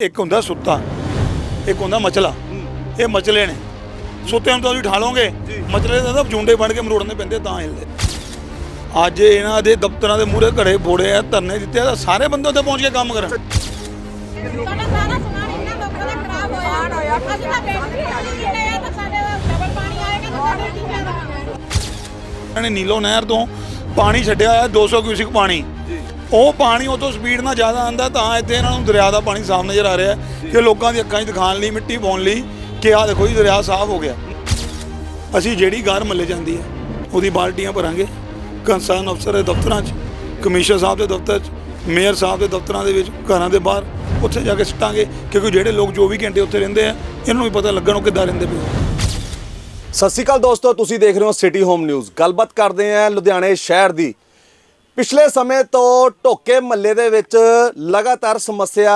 ਇੱਕ ਹੁੰਦਾ ਸੁੱਤਾ ਇੱਕ ਹੁੰਦਾ ਮਚਲਾ। ਇਹ ਮਚਲੇ ਨੇ। ਸੁੱਤੇ ਨੂੰ ਤਾਂ ਤੁਸੀਂ ਠਾ ਲਓਗੇ ਮਚਲੇ ਦਾ ਤਾਂ ਜੁੰਡੇ ਬਣ ਕੇ ਮਰੋੜਨੇ ਪੈਂਦੇ ਤਾਂ ਹਿਲਦੇ ਅੱਜ ਇਹਨਾਂ ਦੇ ਦਫ਼ਤਰਾਂ ਦੇ ਮੂਹਰੇ ਘੜੇ ਬੋੜੇ ਆ ਧਰਨੇ ਦਿੱਤੇ ਆ ਸਾਰੇ ਬੰਦੇ ਉੱਤੇ ਪਹੁੰਚ ਕੇ ਕੰਮ ਕਰਨ। ਸਾਡਾ ਸਾਰਾ ਸਮਾਨ ਇੰਨਾ ਲੋਕਾਂ ਦਾ ਖਰਾਬ ਹੋਇਆ। ਹੋਇਆ। ਅਸੀਂ ਤਾਂ ਬੇਨਤੀ ਕਰਦੇ ਆ ਤਾਂ ਸਾਡੇ ਡਬਲ ਪਾਣੀ ਆਏਗਾ ਤਾਂ ਸਾਡੇ ਕੀ ਫਾਇਦਾ। ਇਹਨਾਂ ਨੇ ਨੀਲੋ ਨਹਿਰ ਤੋਂ ਪਾਣੀ ਛੱਡਿਆ ਹੋਇਆ 200 ਕਿਊਸਿਕ ਪਾਣੀ। ਉਹ ਪਾਣੀ ਉਤੋਂ ਸਪੀਡ ਨਾਲ ਜ਼ਿਆਦਾ ਆਂਦਾ ਤਾਂ ਇੱਥੇ ਇਹਨਾਂ ਨੂੰ ਦਰਿਆ ਦਾ ਪਾਣੀ ਸਾਫ਼ ਨਜ਼ਰ ਆ ਰਿਹਾ ਹੈ ਕਿ ਲੋਕਾਂ ਦੀ ਅੱਖਾਂ 'ਚ ਦਿਖਾਣ ਲਈ ਮਿੱਟੀ ਪਾਉਣ ਲਈ ਕਿ ਆਹ ਦੇਖੋ ਜੀ ਦਰਿਆ ਸਾਫ਼ ਹੋ ਗਿਆ। ਅਸੀਂ ਜਿਹੜੀ ਗਾਰ ਮੱਲੇ ਜਾਂਦੀ ਹੈ ਉਹਦੀ ਬਾਲਟੀਆਂ ਭਰਾਂਗੇ। ਕੰਸਰਨ ਅਫਸਰ ਦੇ ਦਫ਼ਤਰਾਂ 'ਚ ਕਮਿਸ਼ਨਰ ਸਾਹਿਬ ਦੇ ਦਫ਼ਤਰ 'ਚ ਮੇਅਰ ਸਾਹਿਬ ਦੇ ਦਫ਼ਤਰਾਂ ਦੇ ਵਿੱਚ ਘਰਾਂ ਦੇ ਬਾਹਰ ਉੱਥੇ ਜਾ ਕੇ ਸਿੱਟਾਂਗੇ। ਕਿਉਂਕਿ ਜਿਹੜੇ ਲੋਕ 24 ਘੰਟੇ ਉੱਥੇ ਰਹਿੰਦੇ ਆ ਇਹਨਾਂ ਨੂੰ ਵੀ ਪਤਾ ਲੱਗਣ ਉਹ ਕਿੱਦਾਂ ਰਹਿੰਦੇ ਪਏ ਸਤਿ ਸ਼੍ਰੀ ਅਕਾਲ ਦੋਸਤੋ ਤੁਸੀਂ ਦੇਖ ਰਹੇ ਹੋ ਸਿਟੀ ਹੋਮ ਨਿਊਜ਼ ਗੱਲਬਾਤ ਕਰਦੇ ਹਾਂ ਲੁਧਿਆਣੇ ਸ਼ਹਿਰ ਦੀ। ਪਿਛਲੇ ਸਮੇਂ ਤੋਂ ਢੋਕੇ ਮਹੱਲੇ ਦੇ ਵਿੱਚ ਲਗਾਤਾਰ ਸਮੱਸਿਆ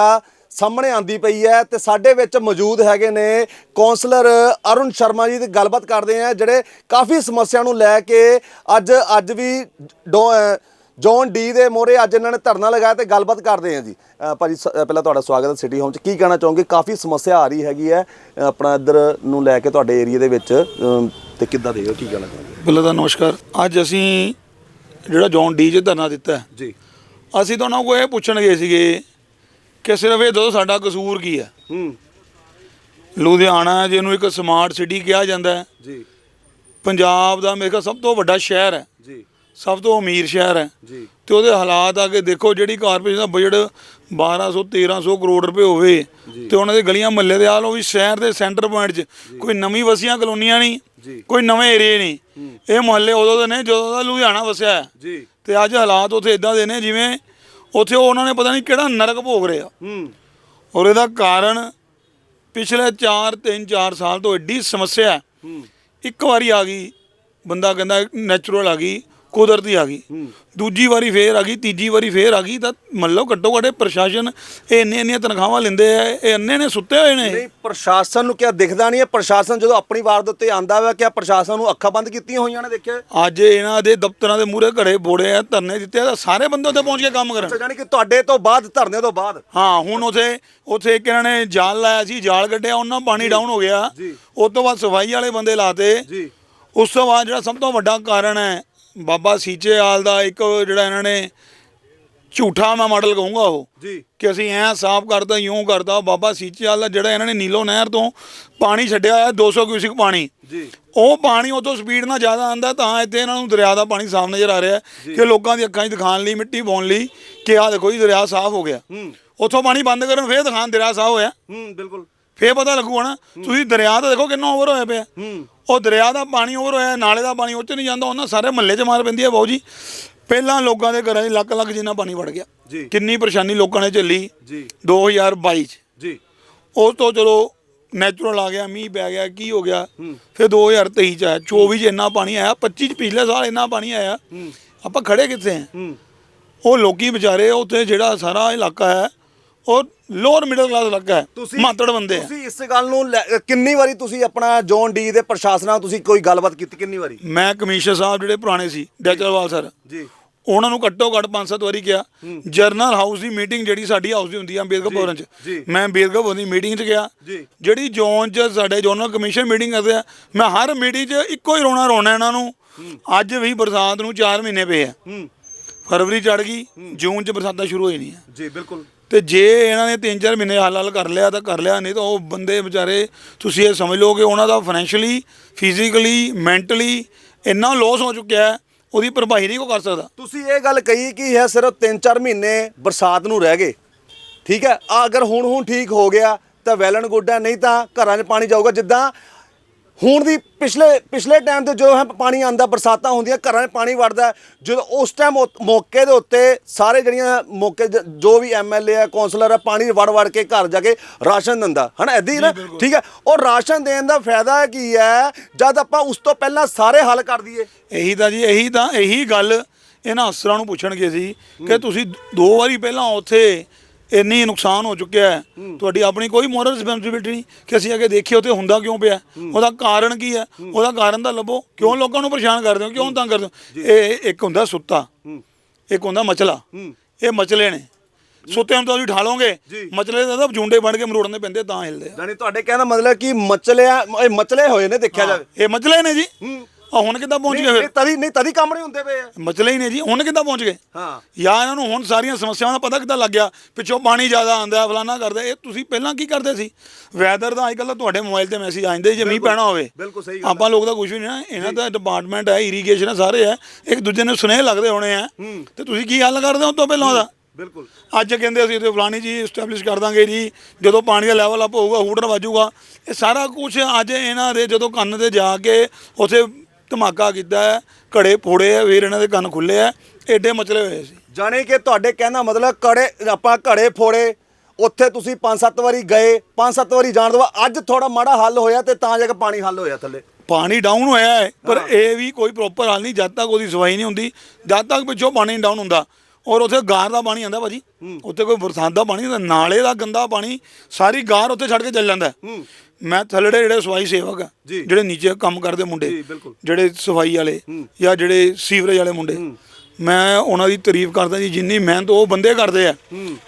ਸਾਹਮਣੇ ਆਂਦੀ ਪਈ ਹੈ ਤੇ ਸਾਡੇ ਵਿੱਚ ਮੌਜੂਦ ਹੈਗੇ ਨੇ ਕਾਉਂਸਲਰ ਅਰੁਣ ਸ਼ਰਮਾ ਜੀ ਦੀ ਗੱਲਬਾਤ ਕਰਦੇ ਹਾਂ ਜਿਹੜੇ ਕਾਫੀ ਸਮੱਸਿਆ ਨੂੰ ਲੈ ਕੇ ਅੱਜ ਅੱਜ ਵੀ ਡੋ- ਅਹ ਜੌਨ ਡੀ ਦੇ ਮੋਰੇ ਅੱਜ ਇਹਨਾਂ ਨੇ ਧਰਨਾ ਲਗਾਇਆ ਤੇ ਗੱਲਬਾਤ ਕਰਦੇ ਹਾਂ ਜੀ। ਅਹ ਭਾਜੀ ਸ- ਪਹਿਲਾਂ ਤੁਹਾਡਾ ਸਵਾਗਤ ਹੈ ਸਿਟੀ ਹੋਮ ਚ। ਕੀ ਕਹਿਣਾ ਚਾਹੋਗੇ? ਕਾਫੀ ਸਮੱਸਿਆ ਆ ਰਹੀ ਹੈਗੀ ਹੈ। ਆਪਣਾ ਇੱਧਰ ਨੂੰ ਲੈ ਕੇ ਤੁਹਾਡੇ ਏਰੀਆ ਦੇ ਵਿੱਚ ਅਮ, ਤੇ ਕਿੱਦਾਂ ਦੇ ਹੋ? ਕੀ ਕਹਿਣਾ ਚਾਹੋਗੇ? ਪਹਿਲਾਂ ਤਾਂ ਨਮਸਕਾਰ। ਅੱਜ ਅਸੀਂ ਜਿਹੜਾ ਜੌਨ ਡੀ 'ਚ ਧਰਨਾ ਦਿੱਤਾ ਹੈ, ਜੀ। ਅਸੀਂ ਤਾਂ ਉਹਨਾਂ ਕੋਲ ਇਹ ਪੁੱਛਣ ਗਏ ਸੀਗੇ ਕਿ ਸਿਰਫ ਇਹ ਦੋ ਸਾਡਾ ਕਸੂਰ ਕੀ ਹੈ। ਹੂੰ। ਲੁਧਿਆਣਾ ਜਿਹਨੂੰ ਇੱਕ ਸਮਾਰਟ ਸਿਟੀ ਕਿਹਾ ਜਾਂਦਾ ਹੈ। ਜੀ। ਪੰਜਾਬ ਦਾ ਮੇਰੇ ਖਿਆਲ ਸਭ ਤੋਂ ਵੱਡਾ ਸ਼ਹਿਰ ਹੈ। ਜੀ। ਸਭ ਤੋਂ ਅਮੀਰ ਸ਼ਹਿਰ ਹੈ। ਜੀ। ਤੇ ਉਹਦੇ ਹਾਲਾਤ ਆ ਕੇ ਦੇਖੋ ਜਿਹੜੀ ਕਾਰਪੋਰੇਸ਼ਨ ਦਾ ਬਜਟ 1200 1300 ਕਰੋੜ ਰੁਪਏ ਹੋਵੇ ਤੇ ਉਹਨਾਂ ਦੇ ਗਲੀਆਂ ਮਹੱਲੇ ਦੇ ਹਾਲ ਉਹ ਵੀ ਸ਼ਹਿਰ ਦੇ ਸੈਂਟਰ ਪੁਆਇੰਟ 'ਚ ਕੋਈ ਨਵੀਂ ਵਸੀਆਂ ਕਲੋਨੀਆਂ ਨਹੀਂ। ਕੋਈ ਨਵੇਂ ਏਰੀਏ ਨਹੀਂ। ਇਹ ਮੁਹੱਲੇ ਉਦੋਂ ਦੇ ਨੇ ਜਦੋਂ ਦਾ ਲੁਧਿਆਣਾ ਵਸਿਆ। ਹੈ ਜੀ। ਤੇ ਅੱਜ ਹਾਲਾਤ ਉੱਥੇ ਇਦਾਂ ਦੇ ਨੇ ਜਿਵੇਂ ਉੱਥੇ ਉਹ ਉਹਨਾਂ ਨੇ ਪਤਾ ਨਹੀਂ ਕਿਹੜਾ ਨਰਕ ਭੋਗ ਰਿਹਾ। ਔਰ ਇਹਦਾ ਕਾਰਨ ਪਿਛਲੇ 4 3 4 ਸਾਲ ਤੋਂ ਐਡੀ ਸਮੱਸਿਆ ਇੱਕ ਵਾਰੀ ਆ ਗਈ ਬੰਦਾ ਕਹਿੰਦਾ ਨੈਚੁਰਲ ਆ ਗਈ। ਕੁਦਰਤੀ ਆ ਗਈ। ਦੂਜੀ ਵਾਰੀ ਫੇਰ ਆ ਗਈ ਤੀਜੀ ਵਾਰੀ ਫੇਰ ਆ ਗਈ ਤਾਂ ਮੱਲੋ ਘੱਟੋ ਘੱਟੇ ਪ੍ਰਸ਼ਾਸਨ ਇਹ ਇੰਨੇ ਇੰਨੀਆਂ ਤਨਖਾਹਾਂ ਲੈਂਦੇ ਆ ਇਹ ਅੰਨੇ ਨੇ ਸੁੱਤੇ ਹੋਏ ਨੇ। ਨਹੀਂ ਪ੍ਰਸ਼ਾਸਨ ਨੂੰ ਕਿਆ ਦਿਖਦਾ ਨਹੀਂ ਹੈ? ਪ੍ਰਸ਼ਾਸਨ ਜਦੋਂ ਆਪਣੀ ਵਾਰ ਦੇ ਉੱਤੇ ਆਂਦਾ ਵਾ ਕਿਆ ਪ੍ਰਸ਼ਾਸਨ ਨੂੰ ਅੱਖਾਂ ਬੰਦ ਕੀਤੀਆਂ ਹੋਈਆਂ ਨੇ ਦੇਖਿਆ? ਅੱਜ ਇਹਨਾਂ ਦੇ ਦਫ਼ਤਰਾਂ ਦੇ ਮੂਹਰੇ ਘੜੇ ਬੋੜੇ ਆ ਧਰਨੇ ਦਿੱਤੇ ਆ ਤਾਂ ਸਾਰੇ ਬੰਦੇ ਉੱਤੇ ਪਹੁੰਚ ਕੇ ਕੰਮ ਕਰਨ। ਅੱਛਾ ਜਾਨੀ ਕਿ ਤੁਹਾਡੇ ਤੋਂ ਬਾਅਦ ਧਰਨੇ ਤੋਂ ਬਾਅਦ? ਹਾਂ ਹੁਣ ਉਥੇ ਉਥੇ ਇੱਕ ਇਹਨਾਂ ਨੇ ਜਾਲ ਲਾਇਆ ਸੀ ਜਾਲ ਕੱਢਿਆ ਉਹਨਾਂ ਪਾਣੀ ਡਾਊਨ ਹੋ ਗਿਆ। ਜੀ। ਉਸ ਤੋਂ ਬਾਅਦ ਸਫ਼ਾਈ ਵਾਲੇ ਬੰਦੇ ਲਾਤੇ। ਜੀ। ਉਸ ਤੋਂ ਬਾਅਦ ਜਿਹੜਾ ਸਭ ਤੋਂ ਵੱਡਾ ਕਾਰਨ ਹੈ ਬਾਬਾ ਸੀਚੇਵਾਲ ਦਾ ਇੱਕ ਜਿਹੜਾ ਇਹਨਾਂ ਨੇ ਝੂਠਾ ਮੈਂ ਮਾਡਲ ਕਹੂੰਗਾ ਉਹ। ਜੀ। ਕਿ ਅਸੀਂ ਐ ਸਾਫ਼ ਕਰਦਾ ਯੂੰ ਕਰਦਾ ਬਾਬਾ ਸੀਚੇਵਾਲ ਦਾ ਜਿਹੜਾ ਇਹਨਾਂ ਨੇ ਨੀਲੋ ਨਹਿਰ ਤੋਂ ਪਾਣੀ ਛੱਡਿਆ ਹੋਇਆ 200 ਕਿਊਸਿਕ ਪਾਣੀ। ਜੀ। ਉਹ ਪਾਣੀ ਉਤੋਂ ਸਪੀਡ ਨਾਲ ਜ਼ਿਆਦਾ ਆਂਦਾ ਤਾਂ ਇੱਥੇ ਇਹਨਾਂ ਨੂੰ ਦਰਿਆ ਦਾ ਪਾਣੀ ਸਾਫ਼ ਨਜ਼ਰ ਆ ਰਿਹਾ ਹੈ ਕਿ ਲੋਕਾਂ ਦੀ ਅੱਖਾਂ 'ਚ ਦਿਖਾਣ ਲਈ ਮਿੱਟੀ ਪਾਉਣ ਲਈ ਕਿ ਆਹ ਦੇਖੋ ਜੀ ਦਰਿਆ ਸਾਫ਼ ਹੋ ਗਿਆ। ਉੱਥੋਂ ਪਾਣੀ ਬੰਦ ਕਰਨ ਫੇਰ ਦਿਖਾਣ ਦਰਿਆ ਸਾਫ਼ ਹੋਇਆ। ਹੂੰ ਬਿਲਕੁਲ। ਫੇਰ ਪਤਾ ਲੱਗੂਗਾ ਨਾ ਤੁਸੀਂ ਦਰਿਆ ਤਾਂ ਦੇਖੋ ਕਿੰਨਾ ਓਵਰ ਹੋਇਆ ਪਿਆ। ਉਹ ਦਰਿਆ ਦਾ ਪਾਣੀ ਓਵਰ ਹੋਇਆ ਨਾਲੇ ਦਾ ਪਾਣੀ ਉੱਚ ਨਹੀਂ ਜਾਂਦਾ ਉਹਨਾਂ ਸਾਰੇ ਮਹੱਲੇ 'ਚ ਮਾਰ ਪੈਂਦੀ ਹੈ ਬਾਊ ਜੀ। ਪਹਿਲਾਂ ਲੋਕਾਂ ਦੇ ਘਰਾਂ 'ਚ ਲੱਖ ਲੱਖ ਜਿੰਨਾ ਪਾਣੀ ਵੜ ਗਿਆ। ਜੀ। ਕਿੰਨੀ ਪਰੇਸ਼ਾਨੀ ਲੋਕਾਂ ਨੇ ਝੱਲੀ। ਜੀ। 2022 'ਚ। ਜੀ। ਉਸ ਤੋਂ ਚਲੋ ਨੈਚੁਰਲ ਆ ਗਿਆ ਮੀਂਹ ਪੈ ਗਿਆ ਕੀ ਹੋ ਗਿਆ। ਫਿਰ 2023 ਚ ਆਇਆ 24 ਚ ਇੰਨਾ ਪਾਣੀ ਆਇਆ 25 ਚ ਪਿਛਲੇ ਸਾਲ ਇੰਨਾ ਪਾਣੀ ਆਇਆ। ਆਪਾਂ ਖੜੇ ਕਿੱਥੇ ਆ? ਉਹ ਲੋਕੀ ਵਿਚਾਰੇ ਉੱਥੇ ਜਿਹੜਾ ਸਾਰਾ ਇਲਾਕਾ ਹੈ ਉਹ ਲੋਅਰ ਮਿਡਲ ਕਲਾਸ ਇਲਾਕਾ ਹੈ ਮਾਤੜ ਬੰਦੇ ਆ। ਤੁਸੀਂ ਇਸ ਗੱਲ ਨੂੰ ਲੈ- ਕਿੰਨੀ ਵਾਰੀ ਤੁਸੀਂ ਆਪਣਾ ਜੌਨ ਡੀ ਦੇ ਪ੍ਰਸ਼ਾਸਨ ਨਾਲ ਤੁਸੀਂ ਕੋਈ ਗੱਲਬਾਤ ਕੀਤੀ ਕਿੰਨੀ ਵਾਰੀ? ਮੈਂ ਕਮਿਸ਼ਨਰ ਸਾਹਿਬ ਜਿਹੜੇ ਪੁਰਾਣੇ ਸੀ ਡੈਚਰਵਾਲ ਸਰ। ਜੀ। ਉਹਨਾਂ ਨੂੰ ਘੱਟੋ ਘੱਟ ਪੰਜ ਸੱਤ ਵਾਰੀ ਕਿਹਾ। ਜਰਨਲ ਹਾਊਸ ਦੀ ਮੀਟਿੰਗ ਜਿਹੜੀ ਸਾਡੀ ਹਾਊਸ ਦੀ ਹੁੰਦੀ ਆ ਅੰਬੇਦਕਰ ਭਵਨ ਚ। ਜੀ। ਮੈਂ ਅੰਬੇਦਕਰ ਭਵਨ ਦੀ ਮੀਟਿੰਗ ਚ ਗਿਆ। ਜੀ। ਜਿਹੜੀ ਜ਼ੋਨ ਚ ਸਾਡੇ ਜ਼ੋਨਲ ਕਮਿਸ਼ਨ ਮੀਟਿੰਗ ਕਰਦੇ ਆ ਮੈਂ ਹਰ ਮੀਟਿੰਗ ਚ ਇੱਕੋ ਹੀ ਰੋਣਾ ਰੋਣਾ ਇਹਨਾਂ ਨੂੰ। ਅੱਜ ਵੀ ਬਰਸਾਤ ਨੂੰ 4 ਮਹੀਨੇ ਪਏ ਆ। ਹੂੰ। ਫਰਵਰੀ ਚੜ ਗਈ ਜੂਨ ਚ ਬਰਸਾਤਾਂ ਸ਼ੁਰੂ ਹੋਈ ਨਹੀਂ ਆ ਜੀ ਬਿਲਕੁਲ। ਤੇ ਜੇ ਇਹਨਾਂ ਨੇ 3-4 ਮਹੀਨੇ ਹੱਲ ਹੱਲ ਕਰ ਲਿਆ ਤਾਂ ਕਰ ਲਿਆ, ਨਹੀਂ ਤਾਂ ਉਹ ਬੰਦੇ ਵਿਚਾਰੇ ਤੁਸੀਂ ਇਹ ਸਮਝ ਲਓ ਕਿ ਉਹਨਾਂ ਦਾ ਫਾਈਨੈਂਸ਼ੀਅਲੀ ਫਿਜ਼ੀਕਲੀ ਮੈਂਟਲੀ ਇੰਨਾ ਲੋਸ ਹੋ ਚੁੱਕਿਆ ਹੈ, ਉਹਦੀ ਭਰਪਾਈ ਨਹੀਂ ਕੋ ਕਰ ਸਕਦਾ। ਤੁਸੀਂ ਇਹ ਗੱਲ ਕਹੀ ਕਿ ਇਹ ਸਿਰਫ 3-4 ਮਹੀਨੇ ਬਰਸਾਤ ਨੂੰ ਰਹਿ ਗਏ। ਠੀਕ ਹੈ ਆ ਅਗਰ ਹੁਣ ਹੁਣ ਠੀਕ ਹੋ ਗਿਆ ਤਾਂ ਵੈਲ ਐਂਡ ਗੁੱਡ ਹੈ, ਨਹੀਂ ਤਾਂ ਘਰਾਂ 'ਚ ਪਾਣੀ ਜਾਊਗਾ, ਜਿੱਦਾਂ ਹੁਣ ਦੀ ਪਿਛਲੇ ਪਿਛਲੇ ਟਾਈਮ ਤੇ ਜਦੋਂ ਹੈ ਪਾਣੀ ਆਂਦਾ ਬਰਸਾਤਾਂ ਹੁੰਦੀਆਂ ਘਰਾਂ 'ਚ ਪਾਣੀ ਵੜਦਾ ਜਦੋਂ ਉਸ ਟਾਈਮ ਮੌਕੇ ਦੇ ਉੱਤੇ ਸਾਰੇ ਜਿਹੜੀਆਂ ਮੌਕੇ ਜ- ਜੋ ਵੀ ਐਮਐਲਏ ਹੈ ਕੌਂਸਲਰ ਹੈ ਪਾਣੀ ਵੜ ਵੜ ਕੇ ਘਰ ਜਾ ਕੇ ਰਾਸ਼ਨ ਦਿੰਦਾ। ਹਨਾ ਐਦੀ ਨਾ? ਠੀਕ ਹੈ ਉਹ ਰਾਸ਼ਨ ਦੇਣ ਦਾ ਫਾਇਦਾ ਕੀ ਹੈ? ਜਦ ਆਪਾਂ ਉਸ ਤੋਂ ਪਹਿਲਾਂ ਸਾਰੇ ਹੱਲ ਕਰ ਦਈਏ। ਇਹੀ ਤਾਂ ਜੀ ਇਹੀ ਤਾਂ ਇਹੀ ਗੱਲ ਇਹਨਾਂ ਅਫਸਰਾਂ ਨੂੰ ਪੁੱਛਣਗੇ ਸੀ ਕਿ ਤੁਸੀਂ ਦੋ ਵਾਰੀ ਪਹਿਲਾਂ ਉੱਥੇ ਇੰਨੀ ਨੁਕਸਾਨ ਹੋ ਚੁੱਕਿਆ ਹੈ। ਤੁਹਾਡੀ ਆਪਣੀ ਕੋਈ ਮੋਰਲ ਰਿਸਪੌਂਸਿਬਿਲਟੀ ਨਹੀਂ ਕਿ ਅਸੀਂ ਅੱਗੇ ਦੇਖੀਏ ਉੱਥੇ ਹੁੰਦਾ ਕਿਉਂ ਪਿਆ? ਉਹਦਾ ਕਾਰਨ ਕੀ ਹੈ? ਉਹਦਾ ਕਾਰਨ ਤਾਂ ਲੱਭੋ। ਕਿਉਂ ਲੋਕਾਂ ਨੂੰ ਪਰੇਸ਼ਾਨ ਕਰਦੇ ਹੋ? ਕਿਉਂ ਤੰਗ ਕਰਦੇ ਹੋ? ਇਹ ਇੱਕ ਹੁੰਦਾ ਸੁੱਤਾ। ਇੱਕ ਹੁੰਦਾ ਮਚਲਾ। ਇਹ ਮਚਲੇ ਨੇ। ਸੁੱਤੇ ਨੂੰ ਤਾਂ ਤੁਸੀਂ ਠਾਲੋਗੇ। ਮਚਲੇ ਦਾ ਤਾਂ ਜੁੰਡੇ ਬਣ ਕੇ ਮਰੋੜਨੇ ਪੈਂਦੇ ਤਾਂ ਹਿਲਦੇ ਜਾਨੀ ਤੁਹਾਡੇ ਕਹਿਣ ਦਾ ਮਤਲਬ ਕਿ ਮਚਲਿਆ ਇਹ ਮਚਲੇ ਹੋਏ ਨੇ ਦੇਖਿਆ ਜਾਵੇ। ਇਹ ਮਚਲੇ ਨੇ ਜੀ। ਆ ਹੁਣ ਕਿੱਦਾਂ ਪਹੁੰਚ ਗਏ ਫਿਰ? ਤਦੀ ਨਹੀਂ ਤਦੀ ਕੰਮ ਨਹੀਂ ਹੁੰਦੇ ਪਏ ਆ। ਮਚਲੇ ਹੀ ਨੇ ਜੀ ਹੁਣ ਕਿੱਦਾਂ ਪਹੁੰਚ ਗਏ? ਹਾਂ। ਜਾਂ ਇਹਨਾਂ ਨੂੰ ਹੁਣ ਸਾਰੀਆਂ ਸਮੱਸਿਆਵਾਂ ਦਾ ਪਤਾ ਕਿੱਦਾਂ ਲੱਗ ਗਿਆ? ਪਿੱਛੋਂ ਪਾਣੀ ਜ਼ਿਆਦਾ ਆਂਦਾ ਫਲਾਨਾ ਕਰਦੇ ਇਹ ਤੁਸੀਂ ਪਹਿਲਾਂ ਕੀ ਕਰਦੇ ਸੀ? ਵੈਦਰ ਦਾ ਅੱਜਕੱਲ ਤੁਹਾਡੇ ਮੋਬਾਈਲ ਤੇ ਮੈਸੇਜ ਆ ਜਾਂਦੇ ਜੇ ਮੀਂਹ ਪੈਣਾ ਹੋਵੇ। ਬਿਲਕੁਲ ਸਹੀ ਆਪਾਂ ਲੋਕ ਤਾਂ ਕੁਝ ਵੀ ਨਹੀਂ ਨਾ ਇਹਨਾਂ ਦਾ ਡਿਪਾਰਟਮੈਂਟ ਹੈ ਇਰੀਗੇਸ਼ਨ ਹੈ ਸਾਰੇ ਹੈ। ਇੱਕ ਦੂਜੇ ਨੂੰ ਸੁਨੇਹ ਲੱਗਦੇ ਹੋਣੇ ਆ ਤੇ ਤੁਸੀਂ ਕੀ ਹੱਲ ਕਰਦੇ ਹੋ ਤੋਂ ਪਹਿਲਾਂ ਉਹਦਾ? ਬਿਲਕੁਲ। ਅੱਜ ਕਹਿੰਦੇ ਅਸੀਂ ਤੇ ਫਲਾਣੀ ਜੀ ਐਸਟੈਬਲਿਸ਼ ਕਰ ਦਾਂਗੇ ਜੀ ਜਦੋਂ ਪਾਣੀ ਦਾ ਲੈਵਲ ਅਪ ਹੋਊਗਾ ਹੂਟਰ ਵੱਜੂਗਾ। ਇਹ ਸਾਰਾ ਕੁਝ ਅੱਜ ਇਹਨਾਂ ਦੇ ਜਦੋਂ ਕੰਨ ਤੇ ਜਾ ਕੇ ਉਥੇ ਧਮਾਕਾ ਕੀਤਾ ਹੈ ਘੜੇ ਫੋੜੇ ਆ ਫਿਰ ਇਹਨਾਂ ਦੇ ਕੰਨ ਖੁੱਲੇ ਆ ਐਡੇ ਮਚਲੇ ਹੋਏ ਸੀ। ਜਾਣੀ ਕਿ ਤੁਹਾਡੇ ਕਹਿਣ ਮਤਲਬ ਕੜੇ ਆਪਾਂ ਘੜੇ ਫੋੜੇ ਉੱਥੇ ਤੁਸੀਂ ਪੰਜ ਸੱਤ ਵਾਰੀ ਗਏ ਪੰਜ ਸੱਤ ਵਾਰੀ ਜਾਣ ਤੋਂ ਅੱਜ ਥੋੜਾ ਮਾੜਾ ਹੱਲ ਹੋਇਆ ਤੇ ਤਾਂ ਜਾ ਕੇ ਪਾਣੀ ਹੱਲ ਹੋਇਆ ਥੱਲੇ। ਪਾਣੀ ਡਾਊਨ ਹੋਇਆ ਹੈ ਪਰ ਇਹ ਵੀ ਕੋਈ ਪ੍ਰੋਪਰ ਹੱਲ ਨਹੀਂ ਜਦ ਤੱਕ ਉਹਦੀ ਸਫ਼ਾਈ ਨਹੀਂ ਹੁੰਦੀ ਜਦ ਤੱਕ ਪਿੱਛੋਂ ਪਾਣੀ ਡਾਊਨ ਹੁੰਦਾ। ਔਰ ਉੱਥੇ ਗਾਰ ਦਾ ਪਾਣੀ ਆਂਦਾ ਭਾਜੀ ਉੱਥੇ ਕੋਈ ਬਰਸਾਤ ਦਾ ਪਾਣੀ ਨਹੀਂ ਨਾਲੇ ਦਾ ਗੰਦਾ ਪਾਣੀ ਸਾਰੀ ਗਾਰ ਉੱਥੇ ਛੱਡ ਕੇ ਚੱਲ ਜਾਂਦਾ ਹੈ। ਮੈਂ ਥੱਲੜੇ ਜਿਹੜੇ ਸਫ਼ਾਈ ਸੇਵਕ ਆ ਜੀ। ਜਿਹੜੇ ਨੀਚੇ ਕੰਮ ਕਰਦੇ ਮੁੰਡੇ ਜੀ, ਬਿਲਕੁਲ। ਜਿਹੜੇ ਸਫ਼ਾਈ ਵਾਲੇ ਜਾਂ ਜਿਹੜੇ ਸੀਵਰੇਜ ਵਾਲੇ ਮੁੰਡੇ ਮੈਂ ਉਹਨਾਂ ਦੀ ਤਾਰੀਫ ਕਰਦਾ ਜੀ ਜਿੰਨੀ ਮਿਹਨਤ ਉਹ ਬੰਦੇ ਕਰਦੇ ਆ।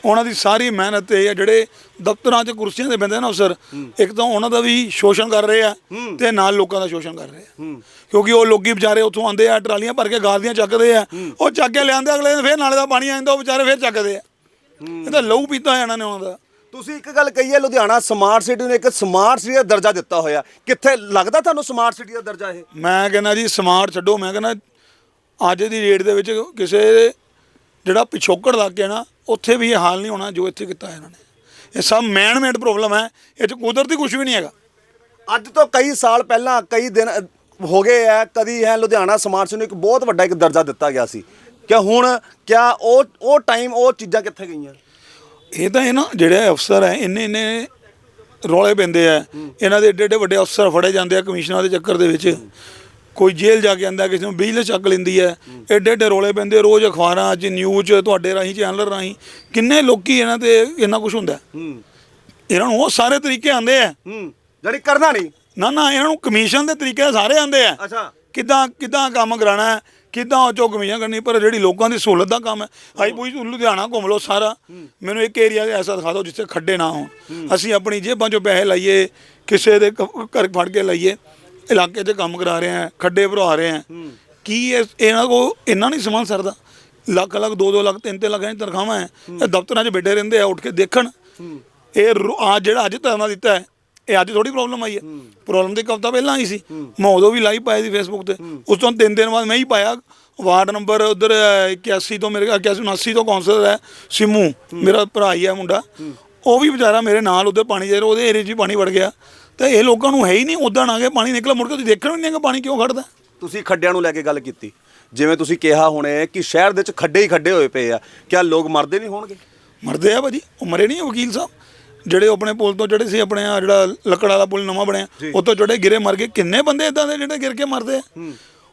ਉਹਨਾਂ ਦੀ ਸਾਰੀ ਮਿਹਨਤ ਇਹ ਆ ਜਿਹੜੇ ਦਫ਼ਤਰਾਂ 'ਚ ਕੁਰਸੀਆਂ ਤੇ ਬੰਦੇ ਨਾ ਅਫਸਰ ਇੱਕ ਤਾਂ ਉਹਨਾਂ ਦਾ ਵੀ ਸ਼ੋਸ਼ਣ ਕਰ ਰਹੇ ਆ ਤੇ ਨਾਲ ਲੋਕਾਂ ਦਾ ਸ਼ੋਸ਼ਣ ਕਰ ਰਹੇ ਆ। ਕਿਉਂਕਿ ਉਹ ਲੋਕੀ ਵਿਚਾਰੇ ਉੱਥੋਂ ਆਉਂਦੇ ਆ ਟਰਾਲੀਆਂ ਭਰ ਕੇ ਗਾਦੀਆਂ ਚੱਕਦੇ ਆ ਉਹ ਚੱਕ ਕੇ ਲਿਆਂਦੇ ਅਗਲੇ ਦਿਨ ਫੇਰ ਨਾਲੇ ਦਾ ਪਾਣੀ ਆ ਜਾਂਦਾ ਉਹ ਵਿਚਾਰੇ ਫੇਰ ਚੱਕਦੇ ਆ। ਇਹ ਤਾਂ ਲਹੂ ਪੀਤਾ ਇਹਨਾਂ ਨੇ ਉਹਨਾਂ ਦਾ। ਤੁਸੀਂ ਇੱਕ ਗੱਲ ਕਹੀ ਹੈ ਲੁਧਿਆਣਾ ਸਮਾਰਟ ਸਿਟੀ ਨੂੰ ਇੱਕ ਸਮਾਰਟ ਸਿਟੀ ਦਾ ਦਰਜਾ ਦਿੱਤਾ ਹੋਇਆ। ਕਿੱਥੇ ਲੱਗਦਾ ਤੁਹਾਨੂੰ ਸਮਾਰਟ ਸਿਟੀ ਦਾ ਦਰਜਾ ਇਹ? ਮੈਂ ਕਹਿੰਦਾ ਜੀ ਸਮਾਰਟ ਛੱਡੋ ਮੈਂ ਕਹਿੰਦਾ ਅੱਜ ਦੀ ਡੇਟ ਦੇ ਵਿੱਚ ਕਿਸੇ ਜਿਹੜਾ ਪਿਛੋਕੜ ਲੱਗ ਗਿਆ ਨਾ ਉੱਥੇ ਵੀ ਇਹ ਹਾਲ ਨਹੀਂ ਹੋਣਾ ਜੋ ਇੱਥੇ ਕੀਤਾ ਇਹਨਾਂ ਨੇ। ਇਹ ਸਭ ਮੈਨ ਮੇਡ ਪ੍ਰੋਬਲਮ ਹੈ ਇਹ 'ਚ ਕੁਦਰਤੀ ਕੁਝ ਵੀ ਨਹੀਂ ਹੈਗਾ। ਅੱਜ ਤੋਂ ਕਈ ਸਾਲ ਪਹਿਲਾਂ ਕਈ ਦਿਨ ਹੋ ਗਏ ਆ ਕਦੀ ਹੈ ਲੁਧਿਆਣਾ ਸਮਾਰਟ ਸਿਟੀ ਨੂੰ ਇੱਕ ਬਹੁਤ ਵੱਡਾ ਇੱਕ ਦਰਜਾ ਦਿੱਤਾ ਗਿਆ ਸੀ। ਕਿ ਹੁਣ ਕਿਆ ਉਹ ਉਹ ਟਾਈਮ ਉਹ ਚੀਜ਼ਾਂ ਕਿੱਥੇ ਗਈਆਂ? ਇਹ ਤਾਂ ਇਹ ਨਾ ਜਿਹੜੇ ਅਫਸਰ ਹੈ ਇੰਨੇ ਇੰਨੇ ਰੌਲੇ ਪੈਂਦੇ ਆ ਇਹਨਾਂ ਦੇ ਏਡੇ ਏਡੇ ਵੱਡੇ ਅਫਸਰ ਫੜੇ ਜਾਂਦੇ ਆ ਕਮਿਸ਼ਨਰਾਂ ਦੇ ਚੱਕਰ ਦੇ ਵਿੱਚ। ਕੋਈ ਜੇਲ੍ਹ ਜਾ ਕੇ ਆਂਦਾ ਕਿਸੇ ਨੂੰ ਬਿਜਲੀ ਚੱਕ ਲੈਂਦੀ ਹੈ ਏਡੇ ਏਡੇ ਰੌਲੇ ਪੈਂਦੇ ਰੋਜ਼ ਅਖਬਾਰਾਂ 'ਚ ਨਿਊਜ਼ 'ਚ ਤੁਹਾਡੇ ਰਾਹੀਂ ਚੈਨਲ ਰਾਹੀਂ ਕਿੰਨੇ ਲੋਕੀ ਇਹਨਾਂ ਤੇ ਇੰਨਾ ਕੁਝ ਹੁੰਦਾ ਹੂੰ। ਇਹਨਾਂ ਨੂੰ ਉਹ ਸਾਰੇ ਤਰੀਕੇ ਆਂਦੇ ਆ। ਹੂੰ ਜਾਨੀ ਕਰਨਾ ਨਹੀਂ। ਨਾ ਨਾ ਇਹਨਾਂ ਨੂੰ ਕਮਿਸ਼ਨ ਦੇ ਤਰੀਕੇ ਸਾਰੇ ਆਂਦੇ ਆ। ਅੱਛਾ। ਕਿੱਦਾਂ ਕਿੱਦਾਂ ਕੰਮ ਕਰਾਣਾ ਹੈ ਕਿੱਦਾਂ ਉਹ ਚੋਂ ਕਮਿਸ਼ਨ ਕਰਨੀ ਪਰ ਜਿਹੜੀ ਲੋਕਾਂ ਦੀ ਸਹੂਲਤ ਦਾ ਕੰਮ ਹੈ ਆਈ ਪੂਰੀ ਲੁਧਿਆਣਾ ਘੁੰਮ ਲਓ ਸਾਰਾ। ਮੈਨੂੰ ਇੱਕ ਏਰੀਆ ਐਸਾ ਦਿਖਾ ਦਿਓ ਜਿੱਥੇ ਖੱਡੇ ਨਾ ਹੋਣ। ਅਸੀਂ ਆਪਣੀ ਜੇਬਾਂ 'ਚੋਂ ਪੈਸੇ ਲਾਈਏ ਕਿਸੇ ਦੇ ਘਰ ਫੜ ਕੇ ਲਾਈਏ। ਇਲਾਕੇ 'ਚ ਕੰਮ ਕਰਾ ਰਹੇ ਆ ਖੱਡੇ ਭਰਵਾ ਰਹੇ ਆ। ਕੀ ਇਹ- ਇਹਨਾਂ ਕੋ ਇੰਨਾ ਨਹੀਂ ਸਮਾਨ ਸਰਦਾ? ਲੱਖ ਲੱਖ 2-2 ਲੱਖ 3-3 ਲੱਖ ਦੀ ਤਨਖਾਹਾਂ ਹੈ। ਇਹ ਦਫ਼ਤਰਾਂ 'ਚ ਬੈਠੇ ਰਹਿੰਦੇ ਆ ਉੱਠ ਕੇ ਦੇਖਣ। ਇਹ ਆ ਜਿਹੜਾ ਅੱਜ ਧਰਨਾ ਦਿੱਤਾ ਹੈ ਇਹ ਅੱਜ ਥੋੜੀ ਪ੍ਰੋਬਲਮ ਆਈ ਹੈ। ਪ੍ਰੋਬਲਮ ਦੀ ਕਵਤਾ ਪਹਿਲਾਂ ਆਈ ਸੀ। ਮੈਂ ਉਦੋਂ ਵੀ ਲਾਈਵ ਪਾਇਆ ਸੀ ਫੇਸਬੁੱਕ ਤੇ। ਉਸ ਤੋਂ ਤਿੰਨ ਦਿਨ ਬਾਅਦ ਮੈਂ ਹੀ ਪਾਇਆ। ਵਾਰਡ ਨੰਬਰ ਉਧਰ 81 ਤੋਂ ਮੇਰੇ 81 79 ਤੋਂ ਕਾਉਂਸਲਰ ਹੈ ਸਿਮੂ ਮੇਰਾ ਭਰਾ ਹੀ ਹੈ ਮੁੰਡਾ। ਉਹ ਵੀ ਵਿਚਾਰਾ ਮੇਰੇ ਨਾਲ ਉਧਰ ਪਾਣੀ ਦੇ ਰਿਹਾ ਉਹਦੇ ਏਰੀਆ 'ਚ ਪਾਣੀ ਵੜ ਗਿਆ। ਤੇ ਇਹ ਲੋਕਾਂ ਨੂੰ ਹੈ ਹੀ ਨਹੀਂ ਉਦਾਂ ਆ ਕੇ ਪਾਣੀ ਨਿਕਲ ਮੁੜ ਕੇ ਤੁਸੀਂ ਦੇਖਣ ਵੀ ਨਹੀਂ ਕਿ ਪਾਣੀ ਕਿਉਂ ਖੜਦਾ। ਤੁਸੀਂ ਖੱਡਿਆਂ ਨੂੰ ਲੈ ਕੇ ਗੱਲ ਕੀਤੀ। ਜਿਵੇਂ ਤੁਸੀਂ ਕਿਹਾ ਹੁਣੇ ਕਿ ਸ਼ਹਿਰ ਦੇ ਵਿੱਚ ਖੱਡੇ ਹੀ ਖੱਡੇ ਹੋਏ ਪਏ ਆ ਕਿਆ ਲੋਕ ਮਰਦੇ ਨਹੀਂ ਹੋਣਗੇ? ਮਰਦੇ ਆ ਭਾਜੀ ਉਹ ਮਰੇ ਨਹੀਂ ਵਕੀਲ ਸਾਹਿਬ। ਜਿਹੜੇ ਆਪਣੇ ਪੁਲ ਤੋਂ ਚੜੇ ਸੀ ਆਪਣੇ ਆ ਜਿਹੜਾ ਲੱਕੜ ਵਾਲਾ ਪੁਲ ਨਵਾਂ ਬਣਿਆ ਉਹ ਤੋਂ ਚੜੇ ਗਿਰੇ ਮਰ ਗਏ। ਕਿੰਨੇ ਬੰਦੇ ਇਦਾਂ ਦੇ ਜਿਹੜੇ ਗਿਰ ਕੇ ਮਰਦੇ ਆ?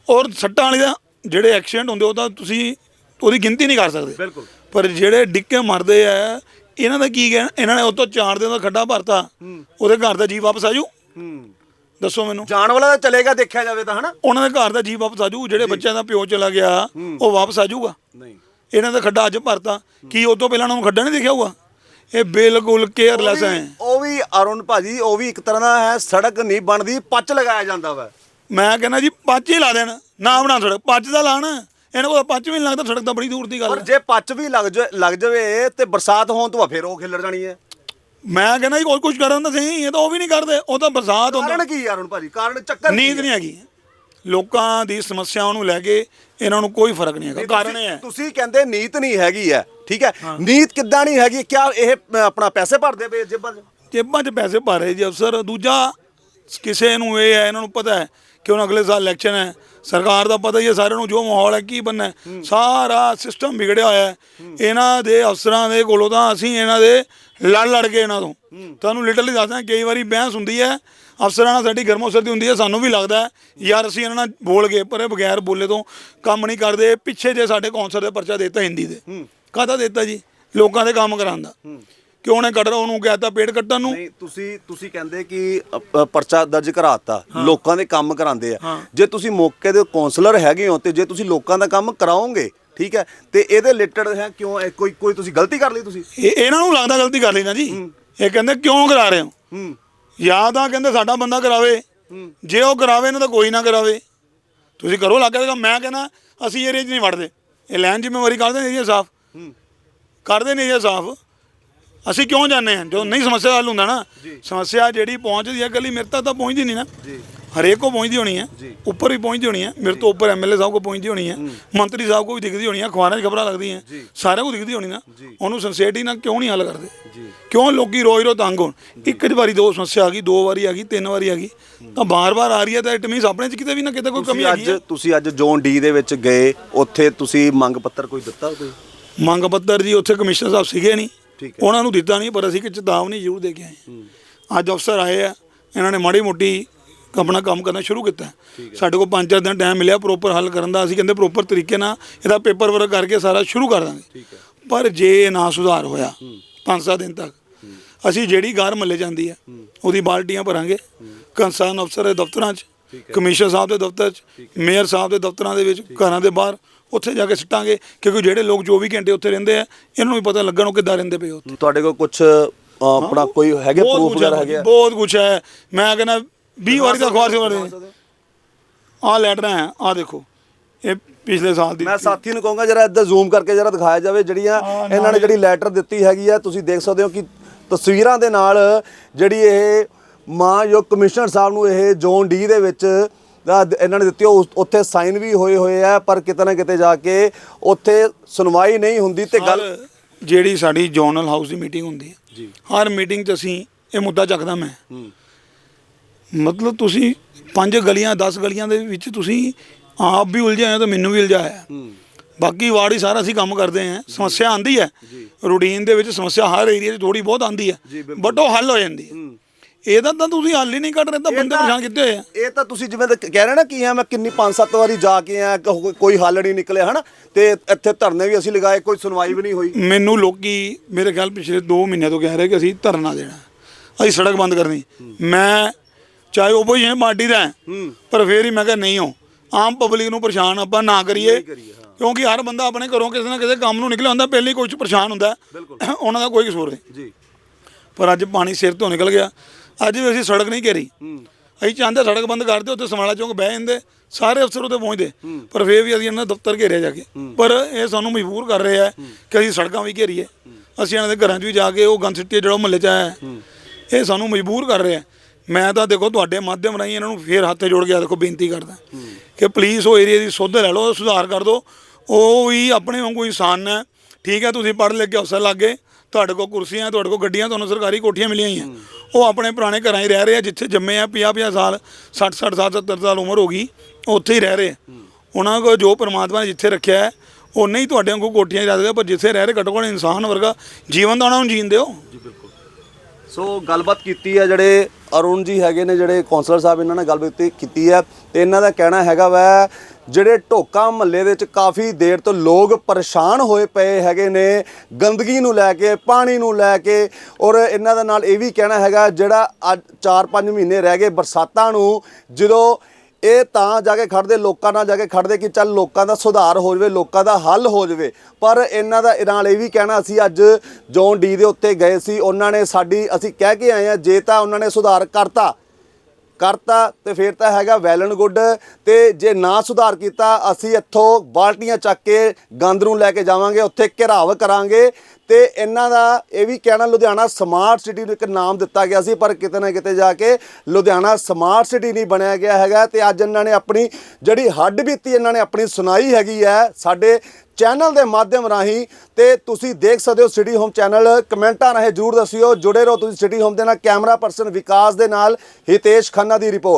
ਔਰ ਸੱਟਾਂ ਵਾਲੇ ਦਾ ਜਿਹੜੇ ਐਕਸੀਡੈਂਟ ਹੁੰਦੇ ਉਹ ਤਾਂ ਤੁਸੀਂ ਉਹਦੀ ਗਿਣਤੀ ਨਹੀਂ ਕਰ ਸਕਦੇ। ਬਿਲਕੁਲ। ਪਰ ਜਿਹੜੇ ਡਿੱਕੇ ਮਰਦੇ ਆ ਇਹਨਾਂ ਦਾ ਕੀ ਕਹਿਣਾ? ਇਹਨਾਂ ਨੇ ਉਹ ਤੋਂ ਚਾਰ ਦਿਨ ਦਾ ਖੱਡਾ ਭਰਤਾ। ਉਹਦੇ ਘਰ ਦਾ ਜੀ ਵਾਪਸ ਆਜੂ ਹੂੰ। ਦੱਸੋ ਮੈਨੂੰ। ਜਾਣ ਵਾਲਾ ਤਾਂ ਚਲੇਗਾ ਦੇਖਿਆ ਜਾਵੇ ਤਾਂ ਹਨਾ? ਉਹਨਾਂ ਦੇ ਘਰ ਦਾ ਜੀ ਵਾਪਸ ਆਜੂ ਜਿਹੜੇ ਬੱਚਿਆਂ ਦਾ ਪਿਓ ਚਲਾ ਗਿਆ ਉਹ ਵਾਪਸ ਆਜੂਗਾ ਨਹੀਂ। ਇਹਨਾਂ ਦਾ ਖੱਡਾ ਅੱਜ ਭਰਤਾ। ਕੀ ਤੋਂ ਪਹਿਲਾਂ ਉਹਨਾਂ ਨੂੰ ਖੱਡਾ ਨਹੀਂ ਦਿਖਿਆ ਹੋਊਗਾ? ਇਹ ਬਿਲਕੁਲ ਕੇਅਰਲੈਸ ਹੈ ਉਹ ਵੀ ਅਰੁਣ ਭਾਜੀ ਉਹ ਵੀ ਇੱਕ ਤਰ੍ਹਾਂ ਦਾ ਹੈ ਸੜਕ ਨਹੀਂ ਬਣਦੀ ਪੱਚ ਲਗਾਇਆ ਜਾਂਦਾ ਵਾ। ਮੈਂ ਕਹਿੰਦਾ ਜੀ ਪੱਚ ਹੀ ਲਾ ਦੇਣ। ਨਾ ਬਣਾ ਸੜਕ ਪੱਚ ਦਾ ਲਾਣ। ਇਹਨਾਂ ਕੋਲ ਪੱਚ ਵੀ ਨਹੀਂ ਲੱਗਦਾ ਸੜਕ ਤਾਂ ਬੜੀ ਦੂਰ ਦੀ ਗੱਲ ਪਰ ਹੈ। ਜੇ ਪੱਚ ਵੀ ਲੱਗ ਜਾ ਲੱਗ ਜਾਵੇ ਤੇ ਬਰਸਾਤ ਹੋਣ ਤੋਂ ਫਿਰ ਉਹ ਖਿਲਰ ਜਾਣੀ ਹੈ। ਮੈਂ ਕਹਿੰਦਾ ਜੀ ਕੋਈ ਕੁਝ ਕਰਨ ਤਾਂ ਸਹੀ ਇਹ ਤਾਂ ਉਹ ਵੀ ਨਹੀਂ ਕਰਦੇ ਉਹ ਤਾਂ ਬਰਸਾਤ ਹੁੰਦਾ। ਕਾਰਨ ਕੀ ਅਰੁਣ ਭਾਜੀ? ਕਾਰਨ ਚੱਕਰ ਨੀਂਦ? ਨਹੀਂ ਹੈਗੀ। ਲੋਕਾਂ ਦੀ ਸਮੱਸਿਆਵਾਂ ਨੂੰ ਲੈ ਕੇ ਇਹਨਾਂ ਨੂੰ ਕੋਈ ਫ਼ਰਕ ਨਹੀਂ ਹੈਗਾ ਕਾਰਨ ਇਹ ਹੈ। ਤੁਸੀਂ ਕਹਿੰਦੇ ਨੀਤ ਨਹੀਂ ਹੈਗੀ ਹੈ ਠੀਕ ਹੈ? ਨੀਤ ਕਿੱਦਾਂ ਨਹੀਂ ਹੈਗੀ? ਕਿਆ ਇਹ ਅ, ਆਪਣਾ ਪੈਸੇ ਭਰਦੇ ਪਏ ਜੇਬਾਂ 'ਚ? ਜੇਬਾਂ 'ਚ ਪੈਸੇ ਭਰ ਰਹੇ ਜੀ ਅਫਸਰ। ਦੂਜਾ ਕਿਸੇ ਨੂੰ ਇਹ ਹੈ ਇਹਨਾਂ ਨੂੰ ਪਤਾ ਹੈ ਕਿ ਹੁਣ ਅਗਲੇ ਸਾਲ ਇਲੈਕਸ਼ਨ ਹੈ ਸਰਕਾਰ ਦਾ ਪਤਾ ਹੀ ਹੈ ਸਾਰਿਆਂ ਨੂੰ ਜੋ ਮਾਹੌਲ ਹੈ ਕੀ ਬੰਨਾ। ਸਾਰਾ ਸਿਸਟਮ ਵਿਗੜਿਆ ਹੋਇਆ ਹੈ। ਇਹਨਾਂ ਦੇ ਅਫਸਰਾਂ ਦੇ ਕੋਲੋਂ ਤਾਂ ਅਸੀਂ ਇਹਨਾਂ ਦੇ ਲੜ ਲੜ ਕੇ ਇਹਨਾਂ ਤੋਂ। ਤੁਹਾਨੂੰ ਲਿਟਰਲੀ ਦੱਸਦਾ ਕਈ ਵਾਰੀ ਬਹਿਸ ਹੁੰਦੀ ਹੈ ਅਫਸਰਾਂ ਨਾਲ ਸਾਡੀ ਗਰਮੋ ਸਰਦੀ ਹੁੰਦੀ ਹੈ ਸਾਨੂੰ ਵੀ ਲੱਗਦਾ ਯਾਰ ਅਸੀਂ ਇਹਨਾਂ ਨਾਲ ਬੋਲ ਗਏ ਪਰ ਬਗੈਰ ਬੋਲੇ ਤੋਂ ਕੰਮ ਨਹੀਂ ਕਰਦੇ ਪਿੱਛੇ ਜੇ ਸਾਡੇ ਕੌਂਸਲ ਦੇ ਪਰਚਾ ਦਿੱਤਾ ਹਿੰਦੀ ਦੇ। ਕਾਹਦਾ ਦਿੱਤਾ ਜੀ? ਲੋਕਾਂ ਦੇ ਕੰਮ ਕਰਾਉਣ ਦਾ। ਕਿਉਂ ਉਹਨੇ ਕੱਢ ਉਹਨੂੰ ਕਹਿਤਾ ਪੇੜ ਕੱਟਣ ਨੂੰ। ਨਹੀਂ ਤੁਸੀਂ ਤੁਸੀਂ ਕਹਿੰਦੇ ਕਿ ਅ, ਪਰਚਾ ਦਰਜ ਕਰਾਤਾ। ਲੋਕਾਂ ਦੇ ਕੰਮ ਕਰਾਉਂਦੇ ਆ। ਜੇ ਤੁਸੀਂ ਮੌਕੇ ਦੇ ਕਾਉਂਸਲਰ ਹੈਗੇ ਹੋ ਤੇ ਜੇ ਤੁਸੀਂ ਲੋਕਾਂ ਦਾ ਕੰਮ ਕਰਾਓਗੇ ਠੀਕ ਹੈ ਤੇ ਇਹਦੇ ਰਿਲੇਟਡ ਹੈ ਕਿਉਂ? ਇਹ ਕੋਈ ਕੋਈ ਤੁਸੀਂ ਗਲਤੀ ਕਰ ਲਈ ਤੁਸੀਂ? ਇਹ ਇਹਨਾਂ ਨੂੰ ਲੱਗਦਾ ਗਲਤੀ ਕਰ ਲਈ ਨਾ ਜੀ। ਇਹ ਕਹਿੰਦੇ ਕਿਉਂ ਕਰਾ ਰਹੇ ਹੋ? ਹੂੰ। ਜਾਂ ਤਾਂ ਕਹਿੰਦੇ ਸਾਡਾ ਬੰਦਾ ਕਰਾਵੇ। ਜੇ ਉਹ ਕਰਾਵੇ ਨਾ ਤਾਂ ਕੋਈ ਨਾ ਕਰਾਵੇ। ਤੁਸੀਂ ਕਰੋ ਲੱਗਾ ਕੰਮ ਮੈਂ ਕਹਿੰਦਾ ਅਸੀਂ ਏਰੀਆ 'ਚ ਨਹੀਂ ਵੜਦੇ। ਇਹ ਲੈਣ ਜ਼ਿੰਮੇਵਾਰੀ ਕਰਦੇ ਨੇ ਏਰੀਆ ਸਾਫ਼। ਕਰਦੇ ਨੇ ਏਰੀਆ ਸਾਫ਼। ਅਸੀਂ ਕਿਉਂ ਜਾਂਦੇ ਹਾਂ? ਜੋ ਨਹੀਂ ਸਮੱਸਿਆ ਹੱਲ ਹੁੰਦਾ ਨਾ ਸਮੱਸਿਆ ਜਿਹੜੀ ਪਹੁੰਚਦੀ ਹੈ ਕੱਲੀ ਮੇਰੇ ਤੱਕ ਤਾਂ ਪਹੁੰਚਦੀ ਨਹੀਂ ਨਾ। ਹਰੇਕ ਕੋ ਪਹੁੰਚਦੀ ਹੋਣੀ ਹੈ ਉੱਪਰ ਵੀ ਪਹੁੰਚਦੀ ਹੋਣੀ ਹੈ ਮੇਰੇ ਤੋਂ ਉੱਪਰ ਐਮਐਲਏ ਸਾਹਿਬ ਕੋ ਪਹੁੰਚਦੀ ਹੋਣੀ ਹੈ ਮੰਤਰੀ ਸਾਹਿਬ ਕੋ ਵੀ ਦਿਖਦੀ ਹੋਣੀ ਹੈ ਅਖਬਾਰਾਂ 'ਚ ਖਬਰਾਂ ਲੱਗਦੀਆਂ ਸਾਰਿਆਂ ਕੋ ਦਿਖਦੀ ਹੋਣੀ ਨਾ। ਉਹਨੂੰ ਸੰਸੇਟੀ ਨਾਲ ਕਿਉਂ ਨਹੀਂ ਹੱਲ ਕਰਦੇ? ਕਿਉਂ ਲੋਕੀ ਰੋਜ਼ ਰੋ ਤੰਗ ਹੋਣ? ਇੱਕ ਵਾਰੀ ਦੋ ਸਮੱਸਿਆ ਆ ਗਈ ਦੋ ਵਾਰੀ ਆ ਗਈ ਤਿੰਨ ਵਾਰੀ ਆ ਗਈ ਤਾਂ ਬਾਰ-ਬਾਰ ਆ ਰਹੀ ਹੈ ਤਾਂ ਇਟ ਮੀਨਸ ਆਪਣੇ 'ਚ ਕਿਤੇ ਵੀ ਨਾ ਕਿਤੇ ਕੋਈ ਕਮੀ ਤੁਸੀਂ ਹੈਗੀ ਅੱਜ ਤੁਸੀਂ ਅੱਜ ਜ਼ੋਨ ਡੀ ਦੇ ਵਿੱਚ ਗਏ ਉੱਥੇ ਤੁਸੀਂ ਮੰਗ ਪੱਤਰ ਕੋਈ ਦਿੱਤਾ ਕੋਈ? ਮੰਗ ਪੱਤਰ ਜੀ ਉੱਥੇ ਕਮਿਸ਼ਨਰ ਸਾਹਿਬ ਸੀਗੇ ਨਹੀਂ। ਠੀਕ ਉਹਨਾਂ ਨੂੰ ਦਿੱਤਾ ਨਹੀਂ ਪਰ ਅਸੀਂ ਕਿ ਚੇਤਾਵਨੀ ਜ਼ਰੂਰ ਦੇ ਕੇ ਆਏ। ਅੱਜ ਅਫਸਰ ਆਏ ਆ ਇਹਨਾਂ ਨੇ ਮਾੜੀ ਮੋਟੀ ਆਪਣਾ ਕੰਮ ਕਰਨਾ ਸ਼ੁਰੂ ਕੀਤਾ। ਸਾਡੇ ਕੋਲ ਪੰਜ ਚਾਰ ਦਿਨ ਟਾਈਮ ਮਿਲਿਆ ਪ੍ਰੋਪਰ ਹੱਲ ਕਰਨ ਦਾ। ਅਸੀਂ ਕਹਿੰਦੇ ਪ੍ਰੋਪਰ ਤਰੀਕੇ ਨਾਲ ਇਹਦਾ ਪੇਪਰ ਵਰਕ ਕਰਕੇ ਸਾਰਾ ਸ਼ੁਰੂ ਕਰ ਦਾਂਗੇ। ਪਰ ਜੇ ਨਾ ਸੁਧਾਰ ਹੋਇਆ ਪੰਜ ਸੱਤ ਦਿਨ ਤੱਕ ਅਸੀਂ ਜਿਹੜੀ ਗਾਰ ਮੱਲੇ ਜਾਂਦੀ ਹੈ ਉਹਦੀ ਬਾਲਟੀਆਂ ਭਰਾਂਗੇ। ਕੰਸਰਨ ਅਫਸਰ ਦੇ ਦਫ਼ਤਰਾਂ 'ਚ ਕਮਿਸ਼ਨਰ ਸਾਹਿਬ ਦੇ ਦਫ਼ਤਰ 'ਚ ਮੇਅਰ ਸਾਹਿਬ ਦੇ ਦਫ਼ਤਰਾਂ ਦੇ ਵਿੱਚ ਘਰਾਂ ਦੇ ਬਾਹਰ ਉੱਥੇ ਜਾ ਕੇ ਸਿੱਟਾਂਗੇ ਕਿਉਂਕਿ ਜਿਹੜੇ ਲੋਕ 24 ਘੰਟੇ ਉੱਥੇ ਰਹਿੰਦੇ ਆ ਇਹਨਾਂ ਨੂੰ ਵੀ ਪਤਾ ਲੱਗਣ ਉਹ ਕਿੱਦਾਂ ਰਹਿੰਦੇ ਪਏ ਉੱਥੇ। ਤੁਹਾਡੇ ਕੋਲ ਕੁਝ ਆਪਣਾ ਕੋਈ ਹੈਗੇ ਬਹੁਤ ਪ੍ਰੂਫ ਕੁਛ ਹੈ ਵਗੈਰਾ ਹੈਗੇ ਆ? ਬਹੁਤ ਕੁਝ ਹੈ। ਮੈਂ ਕਹਿੰਦਾ 20 ਵਾਰੀ ਦਾ ਅਖਬਾਰ ਸੀ ਆਹ ਲੈਟਰਾਂ ਹੈ ਆਹ ਦੇਖੋ। ਇਹ ਪਿਛਲੇ ਸਾਲ ਦੀ ਮੈਂ ਸਾਥੀ ਨੂੰ ਕਹੂੰਗਾ ਜਰਾ ਇੱਧਰ ਜ਼ੂਮ ਕਰਕੇ ਜਰਾ ਦਿਖਾਇਆ ਜਾਵੇ ਜਿਹੜੀਆਂ ਹਾਂ, ਇਹਨਾਂ ਨੇ ਜਿਹੜੀ ਲੈਟਰ ਦਿੱਤੀ ਹੈਗੀ ਆ ਤੁਸੀਂ ਦੇਖ ਸਕਦੇ ਹੋ ਕਿ ਤਸਵੀਰਾਂ ਦੇ ਨਾਲ ਜਿਹੜੀ ਇਹ ਮਾਨਯੋਗ ਕਮਿਸ਼ਨਰ ਸਾਹਿਬ ਨੂੰ ਇਹ ਜ਼ੋਨ ਡੀ ਦੇ ਵਿੱਚ ਦਾ ਦ- ਇਹਨਾਂ ਨੇ ਦਿੱਤੀ ਉੱਥੇ ਸਾਈਨ ਵੀ ਹੋਏ ਹੋਏ ਆ ਪਰ ਕਿਤੇ ਨਾ ਕਿਤੇ ਜਾ ਕੇ ਉੱਥੇ ਸੁਣਵਾਈ ਨਹੀਂ ਹੁੰਦੀ ਤੇ ਗੱਲ ਜਿਹੜੀ ਸਾਡੀ ਜੋਨਲ ਹਾਊਸ ਦੀ ਮੀਟਿੰਗ ਹੁੰਦੀ ਹੈ ਜੀ। ਹਰ ਮੀਟਿੰਗ 'ਚ ਅਸੀਂ ਇਹ ਮੁੱਦਾ ਚੱਕਦਾ ਮੈਂ। ਮਤਲਬ ਤੁਸੀਂ ਪੰਜ ਗਲੀਆਂ 10 ਗਲੀਆਂ ਦੇ ਵਿੱਚ ਤੁਸੀਂ ਆਪ ਵੀ ਉਲਝੇ ਹੋਏ ਹੋ ਤਾਂ ਮੈਨੂੰ ਵੀ ਉਲਝਾਇਆ ਬਾਕੀ ਵਾਰਡ ਹੀ ਸਾਰਾ ਅਸੀਂ ਕੰਮ ਕਰਦੇ ਹਾਂ ਸਮੱਸਿਆ ਆਂਦੀ ਹੈ। ਰੂਟੀਨ ਦੇ ਵਿੱਚ ਸਮੱਸਿਆ ਹਰ ਏਰੀਆ 'ਚ ਥੋੜੀ ਬਹੁਤ ਆਂਦੀ ਹੈ ਬਟ ਉਹ ਹੱਲ ਹੋ ਜਾਂਦੀ ਹੈ। ਇਹਦਾ ਤਾਂ ਤੁਸੀਂ ਹੱਲ ਹੀ ਨਹੀਂ ਕੱਢ ਰਹੇ ਤਾਂ ਬੰਦੇ ਪਰੇਸ਼ਾਨ ਕੀਤੇ ਹੋਏ ਆ? ਇਹ ਤਾਂ ਤੁਸੀਂ ਜਿਵੇਂ ਤਾਂ ਕਹਿ ਰਹੇ ਨਾ ਕੀ ਆ ਮੈਂ ਕਿੰਨੀ ਪੰਜ ਸੱਤ ਵਾਰੀ ਜਾ ਕੇ ਆ ਕੋਈ ਹੱਲ ਨਹੀਂ ਨਿਕਲਿਆ ਹਨਾ? ਤੇ ਇੱਥੇ ਧਰਨੇ ਵੀ ਅਸੀਂ ਲਗਾਏ ਕੋਈ ਸੁਣਵਾਈ ਵੀ ਨਹੀਂ ਹੋਈ। ਮੈਨੂੰ ਲੋਕੀ ਮੇਰੇ ਖਿਆਲ ਪਿਛਲੇ 2 ਮਹੀਨਿਆਂ ਤੋਂ ਕਹਿ ਰਹੇ ਕਿ ਅਸੀਂ ਧਰਨਾ ਦੇਣਾ। ਅਸੀਂ ਸੜਕ ਬੰਦ ਕਰਨੀ। ਮੈਂ ਚਾਹੇ opposition ਪਾਰਟੀ ਦਾ ਹਾਂ, ਪਰ ਫੇਰ ਹੀ ਮੈਂ ਕਿਹਾ ਨਹੀਂ ਹੋ। ਆਮ ਪਬਲਿਕ ਨੂੰ ਪਰੇਸ਼ਾਨ ਆਪਾਂ ਨਾ ਕਰੀਏ ਕਿਉਂਕਿ ਹਰ ਬੰਦਾ ਆਪਣੇ ਘਰੋਂ ਕਿਸੇ ਨਾ ਕਿਸੇ ਕੰਮ ਨੂੰ ਨਿਕਲਿਆ ਹੁੰਦਾ ਪਹਿਲੇ ਕੁਝ ਪਰੇਸ਼ਾਨ ਹੁੰਦਾ। ਹੈ। ਉਹਨਾਂ ਦਾ ਕੋਈ ਕਸੂਰ ਨਹੀਂ। ਜੀ। ਪਰ ਅੱਜ ਪਾਣੀ ਸਿਰ ਤੋਂ ਨਿਕਲ ਗਿਆ। ਅੱਜ ਵੀ ਅਸੀਂ ਸੜਕ ਨਹੀਂ ਘੇਰੀ। ਅਸੀਂ ਚਾਹੁੰਦੇ ਸੜਕ ਬੰਦ ਕਰ ਦਿਓ ਉੱਥੇ ਸਮਾਲਾ ਚੌਂਕ ਬਹਿ ਜਾਂਦੇ ਸਾਰੇ ਅਫਸਰ ਉੱਤੇ ਪਹੁੰਚਦੇ। ਪਰ ਫੇਰ ਵੀ ਅਸੀਂ ਇਹਨਾਂ ਦਾ ਦਫ਼ਤਰ ਘੇਰਿਆ ਜਾ ਕੇ। ਪਰ ਇਹ ਸਾਨੂੰ ਮਜਬੂਰ ਕਰ ਰਹੇ ਆ ਕਿ ਅਸੀਂ ਸੜਕਾਂ ਵੀ ਘੇਰੀਏ। ਅਸੀਂ ਇਹਨਾਂ ਦੇ ਘਰਾਂ 'ਚ ਵੀ ਜਾ ਕੇ ਉਹ ਗੰਦ ਸਿੱਟੀਏ ਜਿਹੜਾ ਮਹੱਲੇ 'ਚ ਆਇਆ ਹੈ। ਇਹ ਸਾਨੂੰ ਮਜਬੂਰ ਕਰ ਰਿਹਾ ਮੈਂ ਤਾਂ ਦੇਖੋ ਤੁਹਾਡੇ ਮਾਧਿਅਮ ਰਾਹੀਂ ਇਹਨਾਂ ਨੂੰ ਫੇਰ ਹੱਥੇ ਜੋੜ ਕੇ ਆ ਦੇਖੋ ਬੇਨਤੀ ਕਰਦਾ। ਕਿ ਪਲੀਜ਼ ਉਹ ਏਰੀਆ ਦੀ ਸੁੱਧ ਲੈ ਲਓ ਸੁਧਾਰ ਕਰ ਦਿਓ। ਉਹ ਵੀ ਆਪਣੇ ਵਾਂਗੂ ਇਨਸਾਨ ਹੈ। ਠੀਕ ਹੈ ਤੁਸੀਂ ਪੜ੍ਹ ਲਿਖ ਕੇ ਅਫਸਰ ਲੱਗ ਤੁਹਾਡੇ ਕੋਲ ਕੁਰਸੀਆਂ, ਤੁਹਾਡੇ ਕੋਲ ਗੱਡੀਆਂ, ਤੁਹਾਨੂੰ ਸਰਕਾਰੀ ਕੋਠੀਆਂ ਮਿਲੀਆਂ ਹੋਈਆਂ। ਉਹ ਆਪਣੇ ਪੁਰਾਣੇ ਘਰਾਂ 'ਹੀ ਰਹਿ ਰਹੇ ਆ, ਜਿੱਥੇ ਜੰਮੇ ਆ 50 50 ਸਾਲ 60 60 ਸਾਲ 70 ਸਾਲ ਉਮਰ ਹੋ ਗਈ ਉੱਥੇ ਹੀ ਰਹਿ ਰਹੇ ਉਹਨਾਂ ਕੋਲ ਜੋ ਪਰਮਾਤਮਾ ਨੇ ਜਿੱਥੇ ਰੱਖਿਆ ਹੈ, ਉਹ ਨਹੀਂ ਤੁਹਾਡੇ ਵਾਂਗੂ ਕੋਠੀਆਂ ਜਾ ਰਹਿ ਪਰ ਜਿੱਥੇ ਰਹਿ ਰਹੇ, ਘੱਟੋ ਘੱਟ ਇਨਸਾਨ ਵਰਗਾ ਜੀਵਨ ਤਾਂ ਉਹਨਾਂ ਨੂੰ ਜੀਣ ਦਿਓ। ਬਿਲਕੁਲ। ਸੋ ਗੱਲਬਾਤ ਕੀਤੀ ਹੈ ਜਿਹੜੇ ਅਰੁਣ ਜੀ ਹੈਗੇ ਨੇ, ਜਿਹੜੇ ਕਾਉਂਸਲਰ ਸਾਹਿਬ, ਇਹਨਾਂ ਨਾਲ ਗੱਲਬਾਤ ਕੀਤੀ ਹੈ। ਤੇ ਇਹਨਾਂ ਦਾ ਕਹਿਣਾ ਹੈਗਾ ਵਾ ਜਿਹੜੇ ਢੋਕਾ ਮਹੱਲੇ ਦੇ ਵਿੱਚ ਕਾਫੀ ਦੇਰ ਤੋਂ ਲੋਕ ਪਰੇਸ਼ਾਨ ਹੋਏ ਪਏ ਹੈਗੇ ਨੇ, ਗੰਦਗੀ ਨੂੰ ਲੈ ਕੇ, ਪਾਣੀ ਨੂੰ ਲੈ ਕੇ ਔਰ ਇਹਨਾਂ ਦਾ ਨਾਲ ਇਹ ਵੀ ਕਹਿਣਾ ਹੈਗਾ, ਜਿਹੜਾ ਅੱਜ 4-5 ਮਹੀਨੇ ਰਹਿ ਗਏ ਬਰਸਾਤਾਂ ਨੂੰ, ਜਦੋਂ ਇਹ ਤਾਂ ਜਾ ਕੇ ਖੜਦੇ ਲੋਕਾਂ ਨਾਲ ਜਾ ਕੇ ਖੜਦੇ ਕਿ ਚੱਲ ਲੋਕਾਂ ਦਾ ਸੁਧਾਰ ਹੋ ਜਾਵੇ, ਲੋਕਾਂ ਦਾ ਹੱਲ ਹੋ ਜਾਵੇ। ਪਰ ਇਹਨਾਂ ਦਾ ਨਾਲ ਇਹ ਵੀ ਕਹਿਣਾ ਅਸੀਂ ਅੱਜ ਜੋਨ ਡੀ ਦੇ ਉੱਤੇ ਗਏ ਸੀ, ਉਹਨਾਂ ਨੇ ਸਾਡੀ, ਅਸੀਂ ਕਹਿ ਕੇ ਆਏ ਆ ਜੇ ਤਾਂ ਉਹਨਾਂ ਨੇ ਸੁਧਾਰ ਕਰਤਾ ਕਰਤਾ ਤੇ ਫਿਰ ਤਾਂ ਹੈਗਾ ਵੈਲ ਐਂਡ ਗੁੱਡ ਤੇ ਜੇ ਨਾ ਸੁਧਾਰ ਕੀਤਾ, ਅਸੀਂ ਇੱਥੋਂ ਬਾਲਟੀਆਂ ਚੱਕ ਕੇ ਗੰਦ ਨੂੰ ਲੈ ਕੇ ਜਾਵਾਂਗੇ, ਉੱਥੇ ਘਿਰਾਵ ਕਰਾਂਗੇ। ਤੇ ਇਹਨਾਂ ਦਾ ਇਹ ਵੀ ਕਹਿਣਾ, ਲੁਧਿਆਣਾ ਸਮਾਰਟ ਸਿਟੀ ਨੂੰ ਇੱਕ ਨਾਮ ਦਿੱਤਾ ਗਿਆ ਸੀ, ਪਰ ਕਿਤੇ ਨਾ ਕਿਤੇ ਜਾ ਕੇ ਲੁਧਿਆਣਾ ਸਮਾਰਟ ਸਿਟੀ ਨਹੀਂ ਬਣਿਆ ਗਿਆ ਹੈਗਾ ਤੇ ਅੱਜ ਇਹਨਾਂ ਨੇ ਆਪਣੀ ਜਿਹੜੀ ਹੱਡ ਬੀਤੀ ਇਹਨਾਂ ਨੇ ਆਪਣੀ ਸੁਣਾਈ ਹੈਗੀ ਹੈ ਸਾਡੇ ਚੈਨਲ ਦੇ ਮਾਧਿਅਮ ਰਾਹੀਂ ਤੇ ਤੁਸੀਂ ਦੇਖ ਸਕਦੇ ਹੋ ਸਿਟੀ ਹੋਮ ਚੈਨਲ ਕਮੈਂਟਾਂ ਰਾਹੀਂ ਜਰੂਰ ਦੱਸਿਓ, ਜੁੜੇ ਰਹੋ ਤੁਸੀਂ ਸਿਟੀ ਹੋਮ ਦੇ ਨਾਲ, ਕੈਮਰਾ ਪਰਸਨ ਵਿਕਾਸ ਦੇ ਨਾਲ, ਹਿਤੇਸ਼ ਖੰਨਾ ਦੀ ਰਿਪੋਰਟ